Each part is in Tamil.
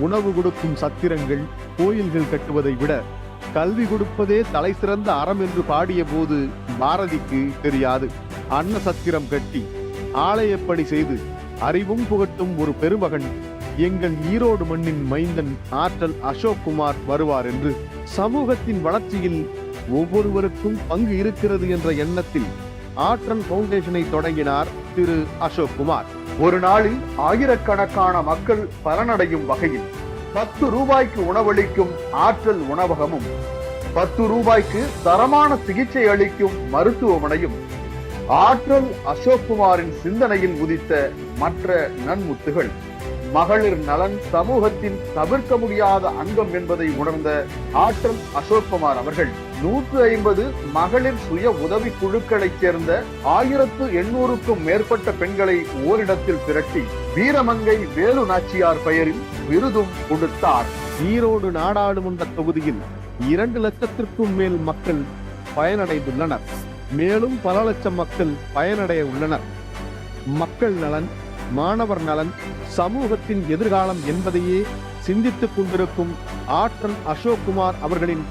உணவு கொடுக்கும் சத்திரங்கள் கோயில்கள் கட்டுவதை விட கல்வி கொடுப்பதே தலை சிறந்த அறம் என்று பாடிய போது பாரதிக்கு தெரியாது. அன்ன சத்திரம் கட்டி ஆலயப்படி செய்து அறிவும் புகட்டும் ஒரு பெருமகன். எங்கள் ஈரோடு மண்ணின் மைந்தன் ஆற்றல் அசோக் குமார் வருவார் என்று சமூகத்தின் வளர்ச்சியில் ஒவ்வொருவருக்கும் பங்கு இருக்கிறது என்ற எண்ணத்தில் ஆற்றல் பவுண்டேஷனை தொடங்கினார் திரு அசோக் குமார். ஒரு நாளில் ஆயிரக்கணக்கான மக்கள் பலனடையும் வகையில் பத்து ரூபாய்க்கு உணவளிக்கும் ஆற்றல் உணவகமும் பத்து ரூபாய்க்கு தரமான சிகிச்சை அளிக்கும் மருத்துவமனையும் ஆற்றல் அசோக் குமாரின் சிந்தனையில் உதித்த மற்ற நன்முத்துகள். மகளிர் நலன் சமூகத்தின் தவிர்க்க முடியாத அங்கம் என்பதை உணர்ந்த ஆற்றல் அசோக் குமார் அவர்கள் நூற்று ஐம்பது மகளிர் சுய உதவி குழுக்களைச் சேர்ந்த ஆயிரத்து எண்ணூறுக்கும் மேற்பட்ட பெண்களை ஓரிடத்தில் திரட்டி வீரமங்கை வேலு நாச்சியார் பெயரில் விருதும் கொடுத்தார். ஈரோடு நாடாளுமன்ற தொகுதியில் இரண்டு லட்சத்திற்கும் மேல் மக்கள் பயனடைந்துள்ளனர். மேலும் பல லட்சம் மக்கள் பயனடைய உள்ளனர். மக்கள் நலன் மாணவர் நலன் சமூகத்தின் எதிர்காலம் என்பதையே சிந்தித்துக் கொண்டிருக்கும் ஆற்றல் அசோக் குமார் அவர்களின்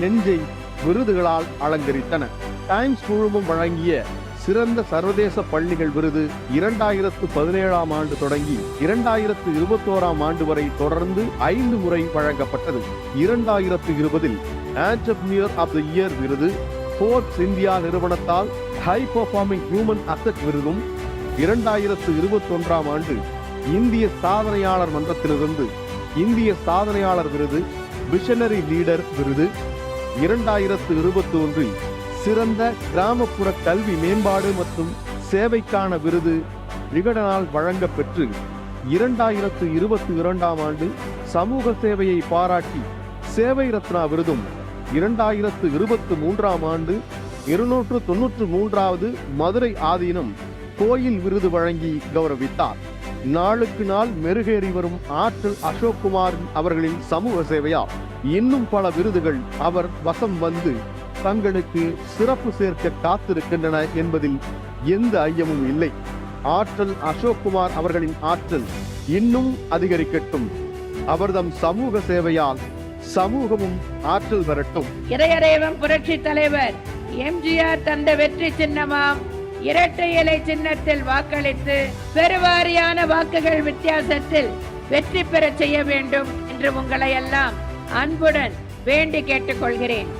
நெஞ்சை விருதுகளால் அலங்கரித்தன. டைம்ஸ் குழுமம் வழங்கிய சிறந்த சர்வதேச பள்ளிகள் விருது இரண்டாயிரத்து பதினேழாம் ஆண்டு தொடங்கி இரண்டாயிரத்து இருபத்தோராம் ஆண்டு வரை தொடர்ந்து ஐந்து முறை வழங்கப்பட்டது. இரண்டாயிரத்து இருபதில் ஆண்டர்பிரினியர் ஆஃப் த இயர் விருது ஃபோர்ப்ஸ் இந்தியா நிறுவனத்தால் ஹை பர்ஃபார்மிங் ஹியூமன் அசட் விருதும் இரண்டாயிரத்து இருபத்தொன்றாம் ஆண்டு இந்திய சாதனையாளர் மன்றத்திலிருந்து இந்திய சாதனையாளர் விருது மிஷனரி லீடர் விருது. இரண்டாயிரத்து இருபத்தி ஒன்றில் சிறந்த கிராமப்புற கல்வி மேம்பாடு மற்றும் சேவைக்கான விருது விகடனால் வழங்கப்பெற்று இரண்டாயிரத்து இருபத்தி இரண்டாம் ஆண்டு சமூக சேவையை பாராட்டி சேவை ரத்னா விருதும் இரண்டாயிரத்து இருபத்தி மூன்றாம் ஆண்டு இருநூற்று தொன்னூற்று மூன்றாவது மதுரை ஆதீனம் கோயில் விருது வழங்கி கௌரவித்தார். நாளுக்கு நாள் மெருகேறி வரும் ஆற்றல் அசோக் குமார் அவர்களின் சமூக சேவையால் இன்னும் பல விருதுகள் அவர் வசம் வந்து தங்களுக்கு சிறப்பு சேர்க்க காத்திருக்கின்றன என்பதில் எந்த ஐயமும் இல்லை. ஆற்றல் அசோக் குமார் அவர்களின் ஆற்றல் இன்னும் அதிகரிக்கட்டும். அவர்தம் சமூக சேவையால் சமூகமும் ஆற்றல் பெறட்டும். இறையறைவன் புரட்சி தலைவர் எம்ஜிஆர் தந்த வெற்றி சின்னமாம். இரட்டை இலை சின்னத்தில் வாக்களித்து பெருவாரியான வாக்குகள் வித்தியாசத்தில் வெற்றி பெறச் செய்ய வேண்டும் என்று உங்களை எல்லாம் அன்புடன் வேண்டி கேட்டுக்கொள்கிறேன்.